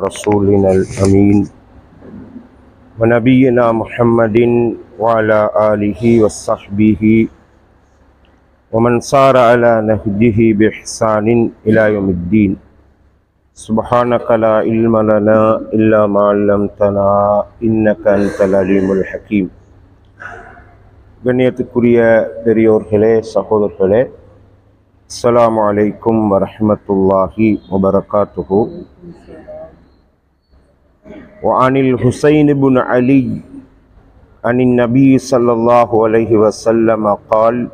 رسولنا الأمين ونبينا محمد وعلى آله وصحبه ومن صار على نهجه بإحسان إلى يوم الدين سبحانك لا علم لنا إلا ما علمتنا إنك أنت العليم الحكيم கண்ணியத்துக்குரிய பெரியோர்களே சகோதரர்களே அஸ்ஸலாமு அலைக்கும் வரஹ்மத்துல்லாஹி வபரகாத்துஹு وعن الحسين بن علي عن النبي صلى الله عليه وسلم قال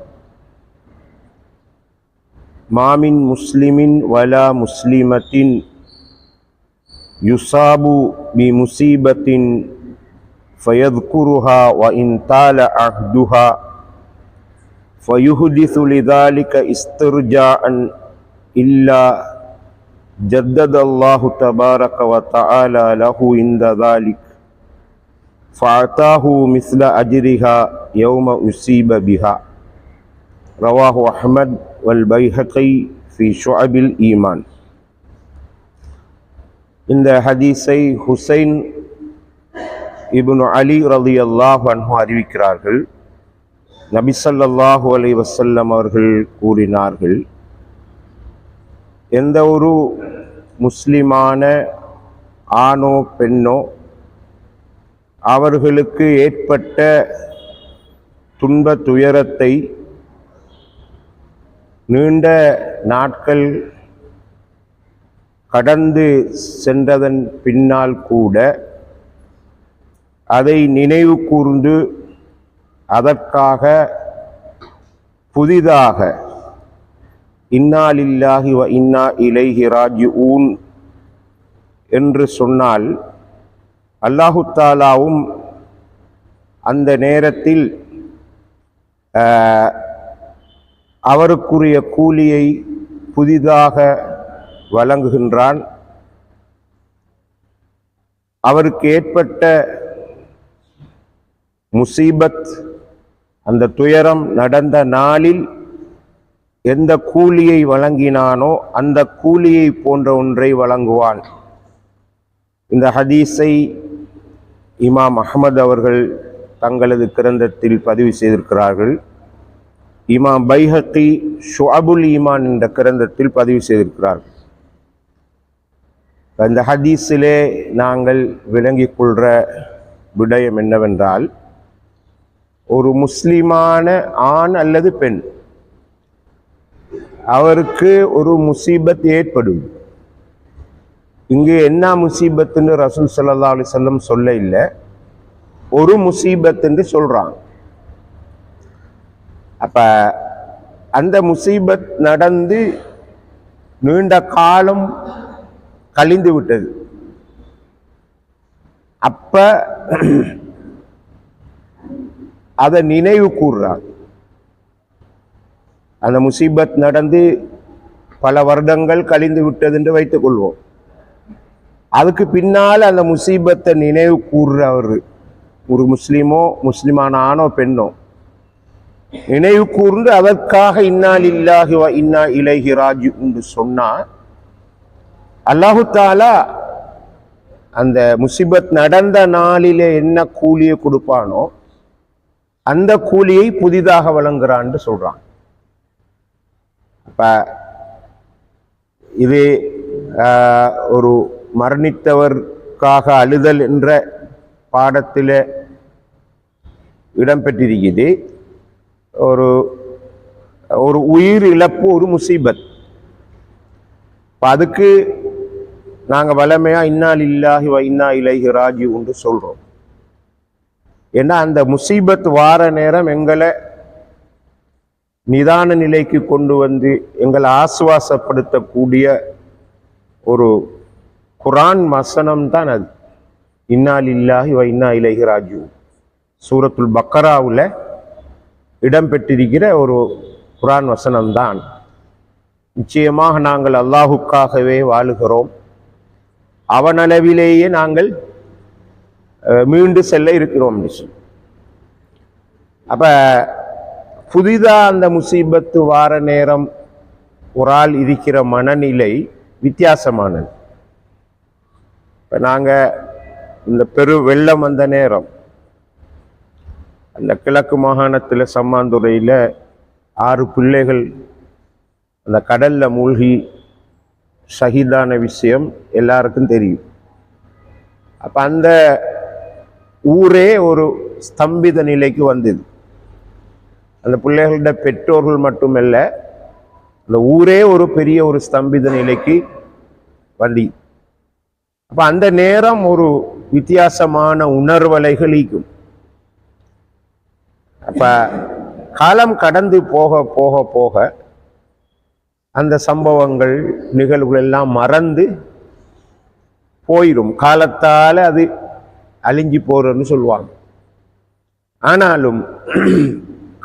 ما من مسلم ولا مسلمة يصاب بمصيبة فيذكرها وإن طال عهدها فيحدث لذلك استرجاعا إلا جدد الله تبارك وتعالى له عند ذلك فأعطاه مثل أجرها يوم أصيب بها رواه أحمد والبيهقي في شعب الإيمان இந்த ஹதீஸை ஹுசைன் இப்னு அலி ரலி அல்லாஹ் அன்ஹு அறிவிக்கிறார்கள் நபிசல்லாஹு அலை வசல்லம் அவர்கள் கூறினார்கள் எந்த ஒரு முஸ்லிமான ஆணோ பெண்ணோ அவர்களுக்கு ஏற்பட்ட துன்ப துயரத்தை நீண்ட நாட்கள் கடந்து சென்றதன் பின்னால் கூட அதை நினைவு கூர்ந்து அதற்காக புதிதாக இன்னாலில்லாஹி வ இன்னா இலைஹி ராஜி ஊன் என்று சொன்னால் அல்லாஹு தாலாவும் அந்த நேரத்தில் அவருக்குரிய கூலியை புதிதாக வழங்குகின்றான். அவருக்கு ஏற்பட்ட முசீபத் அந்த துயரம் நடந்த நாளில் எந்த கூலியை வழங்கினானோ அந்த கூலியை போன்ற ஒன்றை வழங்குவான். இந்த ஹதீஸை இமாம் அஹமது அவர்கள் தங்களது கிரந்தத்தில் பதிவு செய்திருக்கிறார்கள். இமாம் பைஹக்கி ஷுஅபுல் ஈமான் என்ற கிரந்தத்தில் பதிவு செய்திருக்கிறார்கள். இந்த ஹதீஸிலே நாங்கள் விளங்கிக் கொள்கிற விடயம் என்னவென்றால் ஒரு முஸ்லிமான ஆண் அல்லது பெண் அவருக்கு ஒரு முசீபத் ஏற்படும். இங்கு என்ன முசீபத்துன்னு ரசூல் சல்லா அலி சொல்லம் சொல்ல இல்லை. ஒரு முசீபத் என்று சொல்றான் அப்ப அந்த முசீபத் நடந்து நீண்ட காலம் கழிந்து விட்டது. அப்ப அதை நினைவு கூறுறான் அந்த முசீபத் நடந்து பல வருடங்கள் கழிந்து விட்டது என்று வைத்துக் கொள்வோம். அதுக்கு பின்னால் அந்த முசீபத்தை நினைவு கூறுறவர் ஒரு முஸ்லீமோ முஸ்லிமான ஆணோ பெண்ணோ. நினைவு கூர்ந்து அதற்காக இன்னால் இல்லாஹி இன்னா இலகி ராஜு என்று சொன்னா அல்லாஹு தாலா அந்த முசிபத் நடந்த நாளிலே என்ன கூலியை கொடுப்பானோ அந்த கூலியை புதிதாக வழங்குறான்னு சொல்றான். இப்போ இது ஒரு மரணித்தவர்க்காக அழுதல் என்ற பாடத்தில் இடம்பெற்றிருக்குது. ஒரு ஒரு உயிர் இழப்பு ஒரு முசீபத். அதுக்கு நாங்கள் வலமையாக இன்னால் இல்லாஹி வ இன்னா இலகி ராஜி ஒன்று சொல்றோம். ஏன்னா அந்த முசீபத் வார நேரம் எங்களை நிதான நிலைக்கு கொண்டு வந்து எங்களை ஆசுவாசப்படுத்தக்கூடிய ஒரு குரான் வசனம் தான் அது. இன்னால் இல்லாஹி வ இன்னா இலகி ராஜு சூரத்துல் பக்கராவில் இடம்பெற்றிருக்கிற ஒரு குரான் வசனம்தான் நிச்சயமாக நாங்கள் அல்லாஹுக்காகவே வாழுகிறோம். அவனளவிலேயே நாங்கள் மீண்டு செல்ல இருக்கிறோம் அப்போ புதிதாக அந்த முசீபத்து வார நேரம் ஒரு ஆள் இருக்கிற மனநிலை வித்தியாசமானது. இப்போ நாங்கள் இந்த பெரு வெள்ளம் வந்த நேரம் அந்த கிழக்கு மாகாணத்தில் சம்மாந்துறையில் ஆறு பிள்ளைகள் அந்த கடலில் மூழ்கி ஷஹீதான விஷயம் எல்லாருக்கும் தெரியும். அப்போ அந்த ஊரே ஒரு ஸ்தம்பித நிலைக்கு வந்தது. அந்த பிள்ளைகளோட பெற்றோர்கள் மட்டுமல்ல அந்த ஊரே ஒரு பெரிய ஒரு ஸ்தம்பித நிலைக்கு வண்டி அப்போ அந்த நேரம் ஒரு வித்தியாசமான உணர்வலைகளிக்கும் அப்போ காலம் கடந்து போக போக போக அந்த சம்பவங்கள் நிகழ்வுகள் எல்லாம் மறந்து போயிடும் காலத்தால் அது அழிஞ்சு போறன்னு சொல்லுவாங்க. ஆனாலும்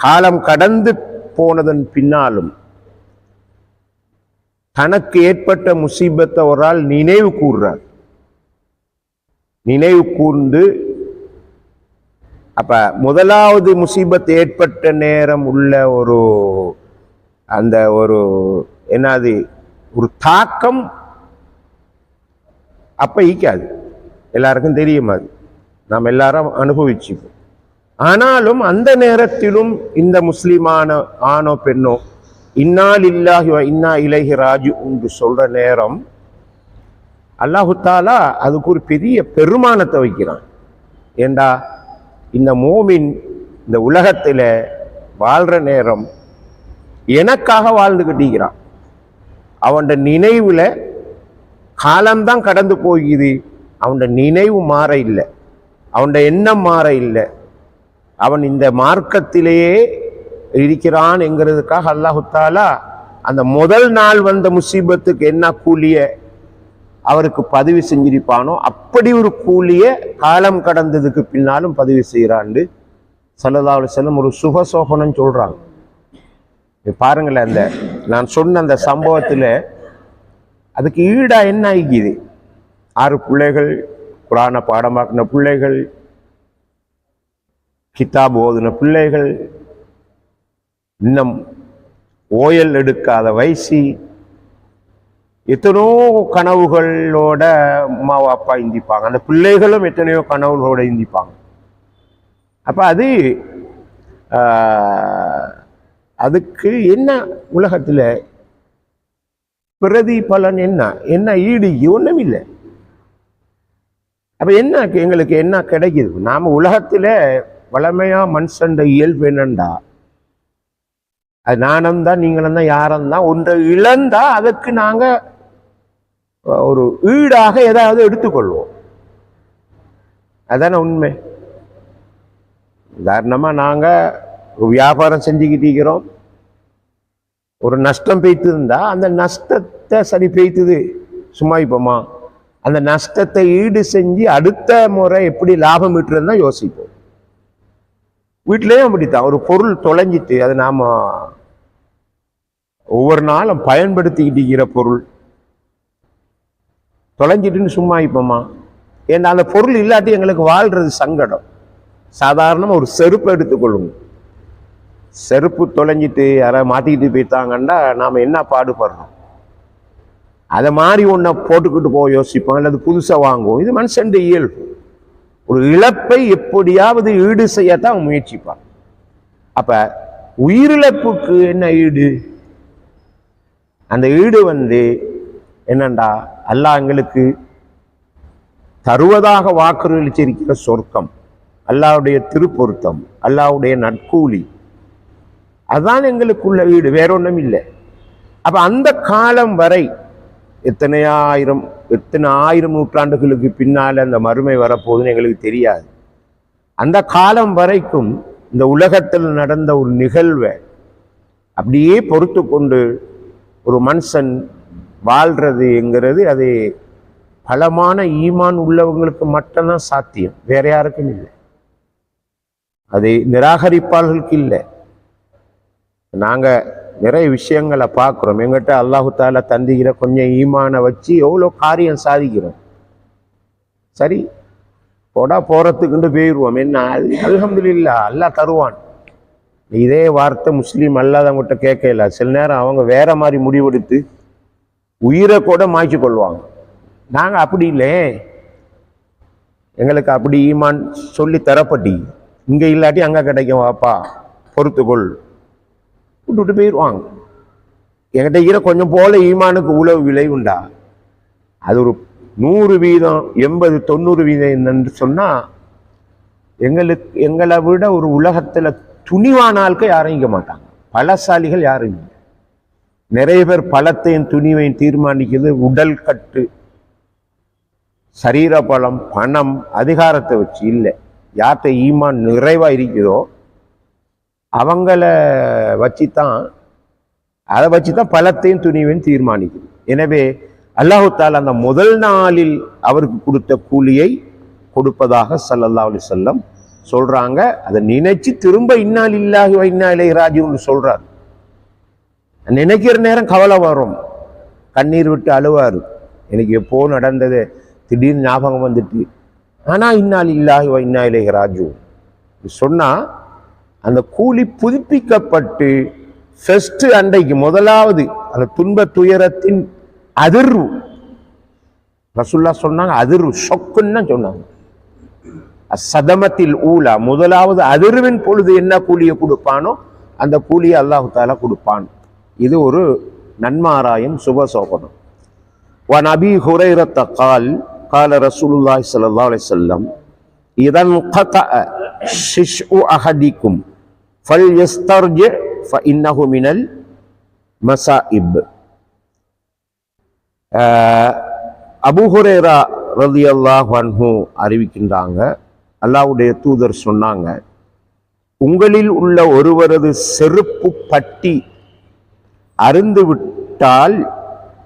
காலம் கடந்து போனதன் பின்னாலும் தனக்கு ஏற்பட்ட முசீபத்தை ஒரு ஆள் நினைவு கூர்றார். நினைவு கூர்ந்து அப்ப முதலாவது முசீபத் ஏற்பட்ட நேரம் உள்ள ஒரு அந்த ஒரு என்னது ஒரு தாக்கம் அப்ப ஈக்காது. எல்லாருக்கும் தெரியும் அது நாம் எல்லாரும் அனுபவிச்சுப்போம். ஆனாலும் அந்த நேரத்திலும் இந்த முஸ்லிமான ஆணோ பெண்ணோ இன்னால் இல்லாஹி இன்னா இலகி ராஜு என்று சொல்ற நேரம் அல்லாஹுத்தாலா அதுக்கு ஒரு பெரிய பெருமானத்தை வைக்கிறான். ஏண்டா? இந்த மோமின் இந்த உலகத்தில் வாழ்கிற நேரம் எனக்காக வாழ்ந்துக்கிட்டிருக்கிறான் கட்டிக்கிறான். அவன் நினைவில் காலம்தான் கடந்து போகுது. அவன் நினைவு மாற இல்லை. அவன் எண்ணம் மாற இல்லை. அவன் இந்த மார்க்கத்திலேயே இருக்கிறான் என்கிறதுக்காக அல்லாஹுத்தாலா அந்த முதல் நாள் வந்த முசீபத்துக்கு என்ன கூலிய அவருக்கு பதிவு செஞ்சிருப்பானோ அப்படி ஒரு கூலிய காலம் கடந்ததுக்கு பின்னாலும் பதிவு செய்கிறான்னு சல்லல்லாஹு செல்லும் ஒரு சுகசோகனம் சோகனம் சொல்கிறாங்க பாருங்களேன் அந்த நான் சொன்ன அந்த சம்பவத்தில் அதுக்கு ஈடாக என்ன ஆகிக்குது? ஆறு பிள்ளைகள் குரானை பாடமாக்கின பிள்ளைகள் கிதாப் ஓதுன பிள்ளைகள் இன்னும் ஓயல் எடுக்காத வயசு. எத்தனோ கனவுகளோட அம்மாவும் அப்பா இந்திப்பாங்க. அந்த பிள்ளைகளும் எத்தனையோ கனவுகளோட இந்திப்பாங்க. அப்போ அது ஆஹ், அதுக்கு என்ன உலகத்துல பிரதிபலன் என்ன? என்ன ஈடு? ஒண்ணும் இல்லை அப்போ என்ன எங்களுக்கு என்ன கிடைக்குது? நாம உலகத்துல வழமையாக மண் சண்டை இயல்பு என்னண்டா? அது நானும் தான் நீங்களும் தான் யாரும் தான் ஒன்றை இழந்தா அதுக்கு நாங்கள் ஒரு ஈடாக ஏதாவது எடுத்துக்கொள்வோம். அதான உண்மை. உதாரணமாக நாங்கள் வியாபாரம் செஞ்சுக்கிட்டு இருக்கிறோம் ஒரு நஷ்டம் பெய்த்துருந்தா அந்த நஷ்டத்தை சரி பெய்த்துது. சும்மா இப்போமா? அந்த நஷ்டத்தை ஈடு செஞ்சு அடுத்த முறை எப்படி லாபம் ஈட்டுறதுன்னு தான் யோசிப்போம். வீட்டிலேயும் அப்படித்தான். ஒரு பொருள் தொலைஞ்சிட்டு அது நாம் ஒவ்வொரு நாளும் பயன்படுத்திக்கிட்டு இருக்கிற பொருள். தொலைஞ்சிட்டுன்னு சும்மா இப்போமா ஏன்னா அந்த பொருள் இல்லாட்டி எங்களுக்கு வாழ்றது சங்கடம். சாதாரணமாக ஒரு செருப்பு எடுத்துக்கொள்ளுங்க. செருப்பு தொலைஞ்சிட்டு யாராவது மாற்றிக்கிட்டு போயிட்டாங்கன்னா நாம் என்ன பாடுபடுறோம்? அதை மாதிரி ஒன்றை போட்டுக்கிட்டு போக யோசிப்போம். அல்லது புதுசாக வாங்குவோம். இது மனுஷன் இயல்பு. ஒரு இழப்பை எப்படியாவது ஈடு செய்யத்தான் அவன் முயற்சிப்பான். அப்ப உயிரிழப்புக்கு என்ன ஈடு? அந்த ஈடு வந்து என்னண்டா? அல்லாஹ் எங்களுக்கு தருவதாக வாக்குறுதிச்சிருக்கிற சொர்க்கம் அல்லாவுடைய திருப்பொருத்தம் அல்லாவுடைய நட்கூலி அதான் எங்களுக்குள்ள ஈடு வேற ஒன்றும் இல்லை. அப்ப அந்த காலம் வரை எத்தனையாயிரம் எத்தனை ஆயிரம் நூற்றாண்டுகளுக்கு பின்னால் அந்த மறுமை வரப்போகுதுன்னு எங்களுக்கு தெரியாது. அந்த காலம் வரைக்கும் இந்த உலகத்தில் நடந்த ஒரு நிகழ்வை அப்படியே பொறுத்து கொண்டு ஒரு மனுஷன் வாழ்றதுங்கிறது அது பலமான ஈமான் உள்ளவங்களுக்கு மட்டும்தான் சாத்தியம். வேற யாருக்கும் இல்லை. அதை நிராகரிப்பாளர்களுக்கு இல்லை. நாங்கள் நிறைய விஷயங்களை பார்க்குறோம். எங்கிட்ட அல்லாஹு தாலா தந்திக்கிற கொஞ்சம் ஈமானை வச்சு எவ்வளோ காரியம் சாதிக்கிறோம். சரி போடா போறதுக்குண்டு போயிடுவோம் என்ன? அது அல்லாஹ் தருவான். இதே வார்த்தை முஸ்லீம் அல்லாதவங்ககிட்ட கேட்கல. சில நேரம் அவங்க வேற மாதிரி முடிவெடுத்து உயிரை கூட மாய்ச்சி கொள்வாங்க. நாங்க அப்படி இல்லை. எங்களுக்கு அப்படி ஈமான் சொல்லி தரப்பட்டி. இங்கே இல்லாட்டி அங்கே கிடைக்கும். வாப்பா பொறுத்துக்கொள். விட்டுட்டு போயிடுவாங்க என்கிட்ட இருக்கிற கொஞ்சம் போல ஈமானுக்கு உழவு விலை உண்டா? அது ஒரு நூறு வீதம் எண்பது தொண்ணூறு வீதம் என்னன்னு சொன்னால் எங்களுக்கு எங்களை விட ஒரு உலகத்தில் துணிவான ஆட்கள் யாரும் இங்க மாட்டாங்க. பலசாலிகள் யாரும் இல்லை. நிறைய பேர் பழத்தையும் துணிவையும் தீர்மானிக்கிறது உடல் கட்டு. சரீர பலம் பணம் அதிகாரத்தை வச்சு இல்லை. யார்கிட்ட ஈமான் நிறைவாக இருக்குதோ அவங்கள வச்சு தான் அதை வச்சு தான் பலத்தையும் துணிவையும் தீர்மானிக்குது. எனவே அல்லாஹுத்தால் அந்த முதல் நாளில் அவருக்கு கொடுத்த கூலியை கொடுப்பதாக சல்லல்லா அலி சொல்லம் சொல்றாங்க. அதை நினைச்சு திரும்ப இன்னால் இல்லாஹி இன்னா இலை ராஜுன்னு சொல்றாரு. நினைக்கிற நேரம் கவலை வரும். கண்ணீர் விட்டு அழுவாரு. எனக்கு எப்போ நடந்தது? திடீர்னு ஞாபகம் வந்துட்டு ஆனா இன்னால் இல்லாஹி இன்னா இலை ராஜு சொன்னா அந்த கூலி புதுப்பிக்கப்பட்டு ஃபர்ஸ்ட் அன்றைக்கு முதலாவது அந்த துன்ப துயரத்தின் அதிர்வு ரசுல்லா சொன்னாங்க அதிர்வு ஷொக்குன்னு தான் சொன்னாங்க சதமத்தில் ஊலா முதலாவது அதிர்வின் பொழுது என்ன கூலியை கொடுப்பானோ அந்த கூலியை அல்லாஹு தாலா கொடுப்பான் இது ஒரு நன்மாராயம் சுபசோபனம் وعن أبي هريرة قال قال رسول الله صلى الله عليه وسلم إذا انقطع ششء أحدكم ஃபல் யஸ்தர்ஜி ஃப இன்னஹு மினல் மசாஇப் அபுஹுரேரா ரதி அல்லாஹ் அன்ஹு அறிவிக்கின்றாங்க அல்லாவுடைய தூதர் சொன்னாங்க உங்களில் உள்ள ஒருவரது செருப்பு பட்டி அருந்துவிட்டால்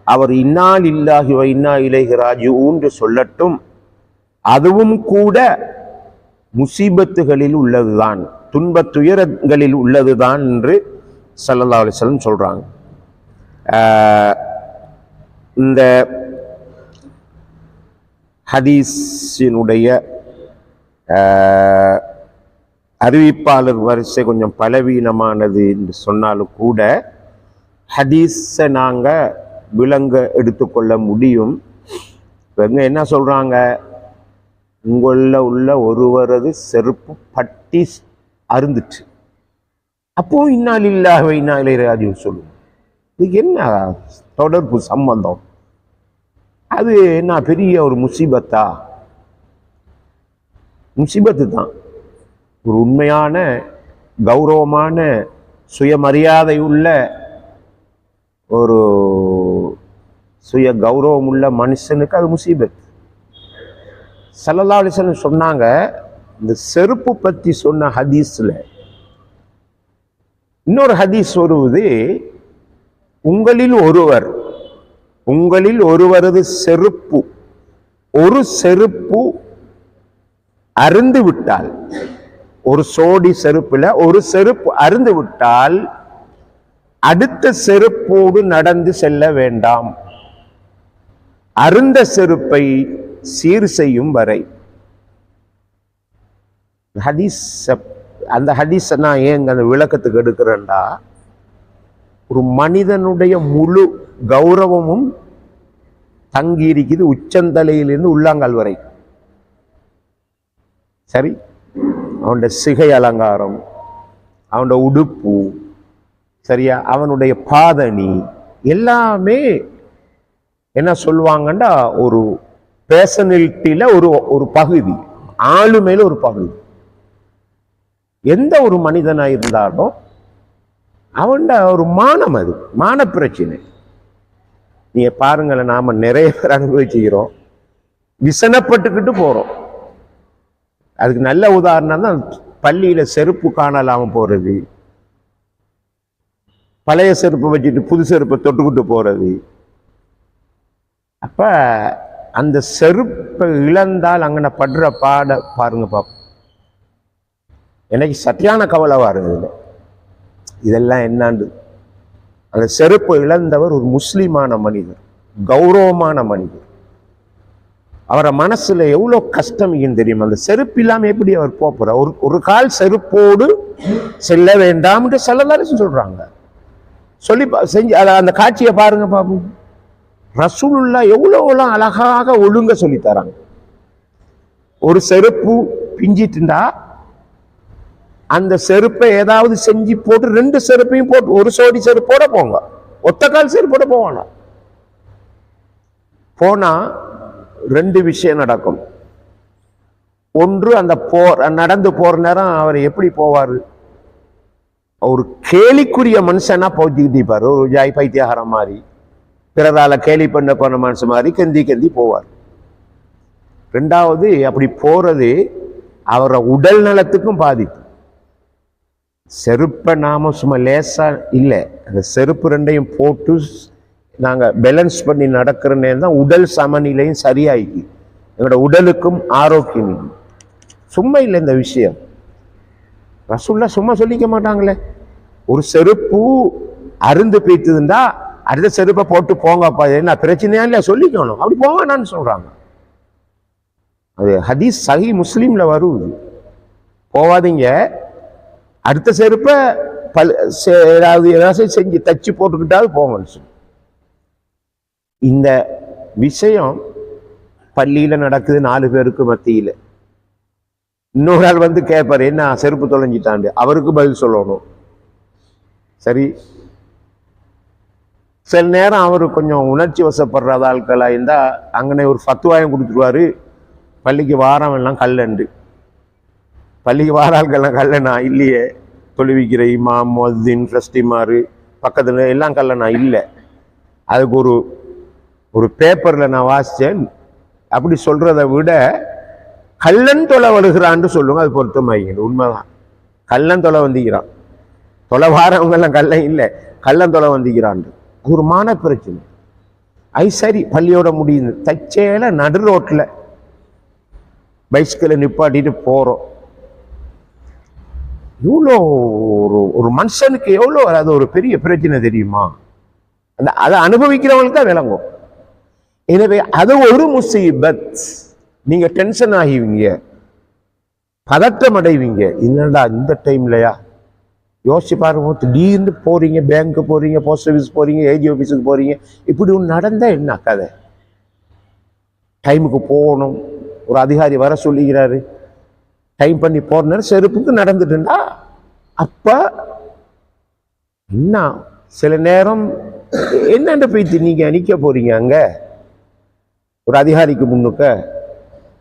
அவர் இன்னால் இல்லாகி இன்னா இலேகி ராஜு ஊன்று சொல்லட்டும் அதுவும் கூட முசீபத்துகளில் உள்ளதுதான் துன்பத் துயரங்களில் உள்ளதுதான் என்று சல்லல்லா அலிஸ்லம் சொல்கிறாங்க இந்த ஹதீஸினுடைய அறிவிப்பாளர் வரிசை கொஞ்சம் பலவீனமானது என்று சொன்னாலும் கூட ஹதீஸை நாங்கள் விலங்க எடுத்துக்கொள்ள முடியும். இவங்க என்ன சொல்கிறாங்க உங்களில் உள்ள ஒருவரது செருப்பு பட்டி அருந்துச்சு. அப்போ இன்னால் இல்லாஹ் இன்னாலே ராஜீவ் சொல்லுவோம் இதுக்கு என்ன தொடர்பு சம்பந்தம்? அது என்ன பெரிய ஒரு முசீபத்தா? முசீபத்து தான். ஒரு உண்மையான கௌரவமான சுயமரியாதை உள்ள ஒரு சுய கௌரவம் உள்ள மனுஷனுக்கு அது முசீபத் சல்லல்லா சொன்னாங்க இந்த செருப்பு பத்தி சொன்ன ஹதீஸ்ல இன்னொரு ஹதீஸ் வருவது உங்களில் ஒருவர் உங்களில் ஒருவரது செருப்பு ஒரு செருப்பு அருந்து விட்டால் ஒரு சோடி செருப்புல ஒரு செருப்பு அருந்து விட்டால் அடுத்த செருப்போடு நடந்து செல்ல வேண்டாம். அருந்த செருப்பை சீர் செய்யும் வரை. ஹதீஸ் அந்த ஹதீஸை நான் ஏங்க அந்த விளக்கத்துக்கு எடுக்கிறேன்டா? ஒரு மனிதனுடைய முழு கௌரவமும் தங்கி இருக்குது உச்சந்தலையிலிருந்து உள்ளாங்கால் வரை. சரி? அவனுடைய சிகை அலங்காரம் அவனுடைய உடுப்பு சரியா? அவனுடைய பாதணி எல்லாமே என்ன சொல்லுவாங்கன்னா ஒரு பேர்சனலிட்டியில் ஒரு ஒரு பகுதி ஆளுமையில ஒரு பகுதி. எந்த ஒரு மனிதனா இருந்தாலும் அவன்ட ஒரு மானம் அது மான பிரச்சனை நீங்க பாருங்களேன் நாம நிறைய பேர் அனுபவிச்சுக்கிறோம். விசனப்பட்டுக்கிட்டு போறோம். அதுக்கு நல்ல உதாரணம் தான் பள்ளியில செருப்பு காணலாமல் போறது. பழைய செருப்பை வச்சுட்டு புது செருப்பை தொட்டுக்கிட்டு போறது. அப்ப அந்த செருப்பை இழந்தால் அங்கே படுற பாட பாருங்க பாப்போம். எனக்கு சத்தியான கவலைவா இருந்தது. இதெல்லாம் என்னாண்டு? அந்த செருப்பு இழந்தவர் ஒரு முஸ்லீமான மனிதர் கௌரவமான மனிதர். அவரை மனசுல எவ்வளவு கஷ்டம் தெரியும்? அந்த செருப்பு இல்லாமல் எப்படி அவர் போகிறார் ஒரு ஒரு கால் செருப்போடு செல்ல வேண்டாம்னு செல்லதாரி சொல்றாங்க. சொல்லி பா- செஞ்சு அதை அந்த காட்சியை பாருங்க பாப்போம். ரசூலுல்லா எவ்வளோலாம் அழகாக ஒழுங்க சொல்லி தராங்க. ஒரு செருப்பு பிஞ்சிட்டுண்டா அந்த செருப்பை ஏதாவது செஞ்சு போட்டு ரெண்டு செருப்பையும் போட்டு ஒரு சோடி செருப்போட போங்க. ஒத்தக்கால் செருப்போட போவாங்க போனா ரெண்டு விஷயம் நடக்கும். ஒன்று அந்த போர் நடந்து போற நேரம் அவர் எப்படி போவார்? ஒரு கேலிக்குரிய மனுஷனா போச்சுக்கிட்டு இருப்பார் ஒரு ஜாய் பைத்தியாகாரம் மாதிரி. பிறரால் கேலி பண்ண பண்ண மனசு மாதிரி கந்தி கந்தி போவார். ரெண்டாவது அப்படி போறது அவரை உடல் நலத்துக்கும் பாதிப்பு. செருப்பை நாம சும்மா லேசா இல்லை அந்த செருப்பு ரெண்டையும் போட்டு நாங்க பேலன்ஸ் பண்ணி நடக்கிற நேரம் தான் உடல் சமநிலையும் சரியாகி எங்களோட உடலுக்கும் ஆரோக்கியம் சும்மா இல்லை இந்த விஷயம். ரசுல்லா சும்மா சொல்லிக்க மாட்டாங்களே. ஒரு செருப்பு அருந்து பீத்துதுண்டா அடுத்த செருப்பை போட்டு போங்கப்பா. என்ன பிரச்சனையா இல்லை சொல்லிக்கணும். அப்படி போவானான்னு சொல்றாங்க. அது ஹதீஸ் சஹி முஸ்லீம்ல வருது போவாதீங்க. அடுத்த செருப்பை பல் ஏதாவது ஏதாவது செஞ்சு தச்சு போட்டுக்கிட்டாவது போங்கன்னு சொல்லி. இந்த விஷயம் பள்ளியில நடக்குது நாலு பேருக்கு மத்தியில். இன்னொரு ஆள் வந்து கேட்பாரு என்ன செருப்பு தொலைஞ்சிட்டாண்டு அவருக்கு பதில் சொல்லணும். சரி? சில நேரம் அவர் கொஞ்சம் உணர்ச்சி வசப்படுற ஆட்களாக இருந்தால் அங்கனே ஒரு ஃபத்துவாயம் கொடுத்துருவாரு. பள்ளிக்கு வாரம் எல்லாம் கல்லண்டு. பள்ளிக்கு வார ஆட்கள்லாம் கல்லனா? இல்லையே. தொழுவிக்கிற இமாம் மொத்தின் ட்ரஸ்டிமாரு பக்கத்தில் எல்லாம் கல்லனா? இல்லை. அதுக்கு ஒரு ஒரு பேப்பரில் நான் வாசிச்சேன் அப்படி சொல்கிறத விட கல்லன் தொலை வருகிறான்னு சொல்லுங்க அது பொருத்தமாயிங்க உண்மைதான். கல்லன் தொலை வந்திக்கிறான். தொலை வாரவங்க எல்லாம் இல்லை கல்லன் தொலை வந்திக்கிறான். அது பிரச்சனை. ஐ சரி பள்ளியோட முடியுது. தச்சேல நடு ரோட்டில் பைஸ்கிளை நிப்பாட்டிட்டு போகிறோம் இவ்வளோ ஒரு ஒரு மனுஷனுக்கு எவ்வளோ அது ஒரு பெரிய பிரச்சனை தெரியுமா? அந்த அதை அனுபவிக்கிறவங்களுக்கு தான் விளங்கும். எனவே அது ஒரு முசீபத். நீங்கள் டென்ஷன் ஆகிவிங்க. பதட்டம் அடைவீங்க. என்னடா இந்த டைம்லையா யோசிச்சு பாருங்க திடீர்னு போறீங்க பேங்க்கு போறீங்க போஸ்ட் ஆஃபீஸ் போறீங்க ஏஜி ஆஃபீஸுக்கு போறீங்க. இப்படி ஒன்று நடந்தா என்ன கதை? டைமுக்கு போகணும். ஒரு அதிகாரி வர சொல்லிக்கிறாரு டைம் பண்ணி போற செருப்புக்கு நடந்துட்டுண்டா. அப்ப என்ன? சில நேரம் என்னென்ன போயிட்டு நீங்க நிற்க போறீங்க அங்க? ஒரு அதிகாரிக்கு முன்னுக்க.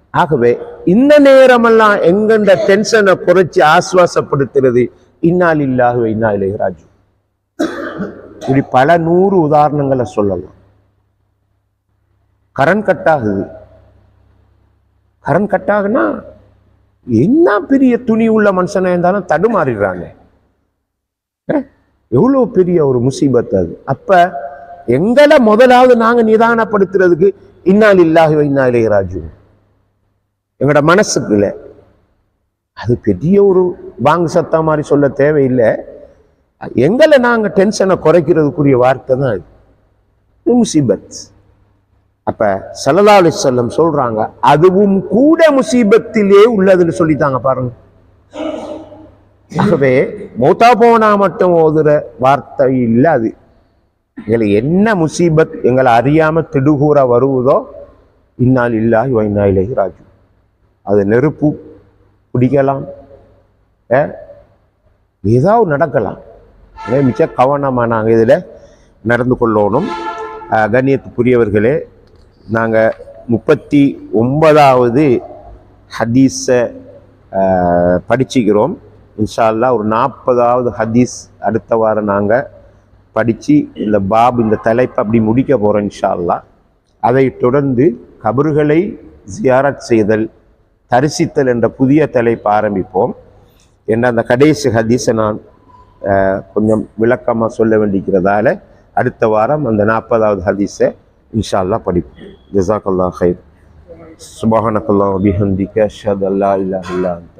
ஆகவே இந்த நேரமெல்லாம் எங்கெண்ட டென்ஷனை குறைச்சி ஆஸ்வாசப்படுத்துறது? இன்னால் இல்லாக இன்னா இளையராஜு இப்படி பல நூறு உதாரணங்களை சொல்லலாம். கரண்ட் கட் ஆகுது கரண்ட் கட் ஆகுனா என்ன பெரிய துணி உள்ள மனுஷனா இருந்தாலும் தடுமாறிடுறாங்க எவ்வளோ எவ்வளவு பெரிய ஒரு முசீபத் அது. அப்ப எங்களை முதலாவது நாங்க நிதானப்படுத்துறதுக்கு இன்னால் இல்லாக இன்னா இளையராஜு எங்களோட மனசுக்குள்ள அது பெரிய ஒரு வாங்கு சத்தா மாதிரி சொல்ல தேவையில்லை. எங்களை நாங்கள் டென்ஷனை குறைக்கிறதுக்குரிய வார்த்தை தான் இது. முசீபத். அப்போ சல்லல்லாஹு சொல்கிறாங்க அதுவும் கூட முசீபத்திலே உள்ளதுன்னு சொல்லித்தாங்க பாருங்க. ஆகவே மௌத்தா போனா மட்டும் ஓதுற வார்த்தை இல்லை அது. எங்களை என்ன முசீபத் எங்களை அறியாமல் திடுகூற வருவதோ இன்னால் இல்லாய் வ இன்னா ராஜு அது நெருப்பு. பிடிக்கலாம் ஏதாவது நடக்கலாம். மிச்ச கவனமாக நாங்கள் இதில் நடந்து கொள்ளணும். கண்ணியத்துக்குரியவர்களே நாங்கள் முப்பத்தி ஒன்பதாவது ஹதீஸை படிச்சுக்கிறோம். இன்ஷால்லா ஒரு நாற்பதாவது ஹதீஸ் அடுத்த வாரம் நாங்கள் படித்து இந்த பாப் இந்த தலைப்பை அப்படி முடிக்க போகிறோம் இன்ஷால்லா அதை தொடர்ந்து கபறுகளை ஜியாரத் செய்தல் தரிசித்தல் என்ற புதிய தலைப்பு ஆரம்பிப்போம். என்ற அந்த கடைசி ஹதீஸை நான் கொஞ்சம் விளக்கமாக சொல்ல வேண்டிக்கிறதால அடுத்த வாரம் அந்த நாற்பதாவது ஹதீஸை இன்ஷா அல்லாஹ் படிப்போம். ஜசாக்கல்லா ஹைர் சுபஹானக்கல்லா அபிஹந்திக்க அஷ்ஹது அல்லா இல்லா இல்லா அன்த.